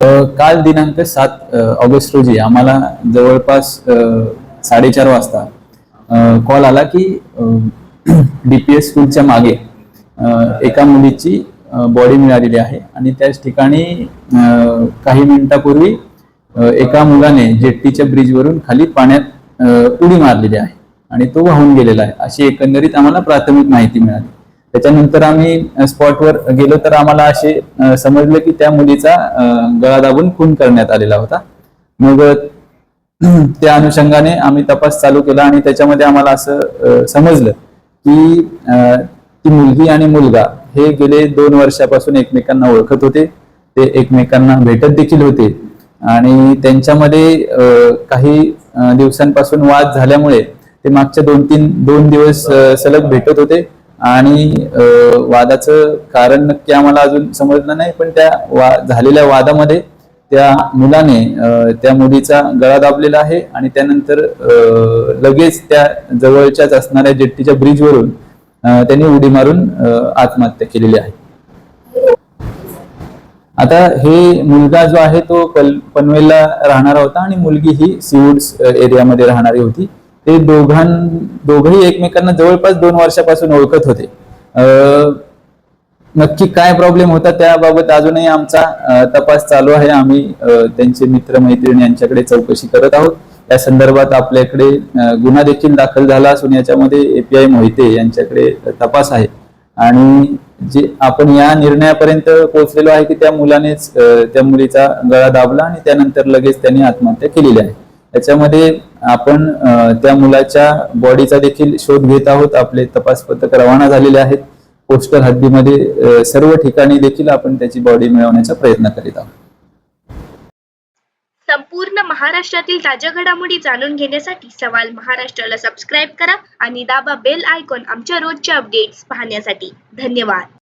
काल दिनांक सात ऑगस्ट रोजी आम्हाला जवळपास साडेचार वाजता कॉल आला की डीपीएस स्कूलच्या मागे एका मुलीची बॉडी मिळालेली आहे आणि त्याच ठिकाणी काही मिनिटापूर्वी एका मुलाने जेट्टीच्या ब्रिजवरून खाली पाण्यात उडी मारलेली आहे आणि तो वाहून गेलेला आहे. अशी एकंदरीत आम्हाला प्राथमिक माहिती मिळाली. त्याच्यानंतर आम्ही स्पॉटवर गेलो तर आम्हाला असे समजलं की त्या मुलीचा गळा दाबून खून करण्यात आलेला होता. मग त्या अनुषंगाने आम्ही तपास चालू केला आणि त्याच्यामध्ये आम्हाला असं समजलं की ती मुलगी आणि मुलगा हे गेले दोन वर्षापासून एकमेकांना ओळखत होते. ते एकमेकांना भेटत देखील होते. आणि त्यांच्यामध्ये काही दिवसांपासून वाद झाल्यामुळे ते मागच्या दोन तीन दोन दिवस सलग भेटत होते. आणि वादाचं कारण नक्की आम्हाला अजून समजलं नाही पण त्या वा झालेल्या वादामध्ये त्या मुलाने त्या मुलीचा गळा दाबलेला आहे आणि त्यानंतर लगेच त्या जवळच्याच असणाऱ्या जेट्टीच्या ब्रिजवरून त्यांनी उडी मारून आत्महत्या केलेली आहे. आता हे मुलगा जो आहे तो पनवेलला राहणारा होता आणि मुलगी ही सिवूड्स एरियामध्ये राहणारी होती. ते दोघां दोघंही एकमेकांना जवळपास दोन वर्षापासून ओळखत होते. अं, नक्की काय प्रॉब्लेम होता त्याबाबत अजूनही आमचा तपास चालू आहे. आम्ही त्यांचे मित्र मैत्रिणी यांच्याकडे चौकशी करत आहोत. त्या संदर्भात आपल्याकडे गुन्हा देखील दाखल झाला असून याच्यामध्ये एपीआय मोहिते यांच्याकडे तपास आहे. आणि जे आपण या निर्णयापर्यंत पोहोचलेलो आहे की त्या मुलानेच त्या मुलीचा गळा दाबला आणि त्यानंतर लगेच त्यांनी आत्महत्या केलेली आहे. त्याच्यामध्ये आपण त्या मुलाच्या बॉडीचा देखील शोध घेत आहोत. आपले तपास पथक रवाना झालेले आहेत. पोस्टल हद्दीमध्ये सर्व ठिकाणी देखील आपण त्याची बॉडी मिळवण्याचा प्रयत्न करीत आहोत. संपूर्ण महाराष्ट्रातील ताज्या घडामोडी जाणून घेण्यासाठी सवाल महाराष्ट्राला सबस्क्राईब करा आणि दाबा बेल आयकॉन आमच्या रोजच्या अपडेट्स पाहण्यासाठी. धन्यवाद.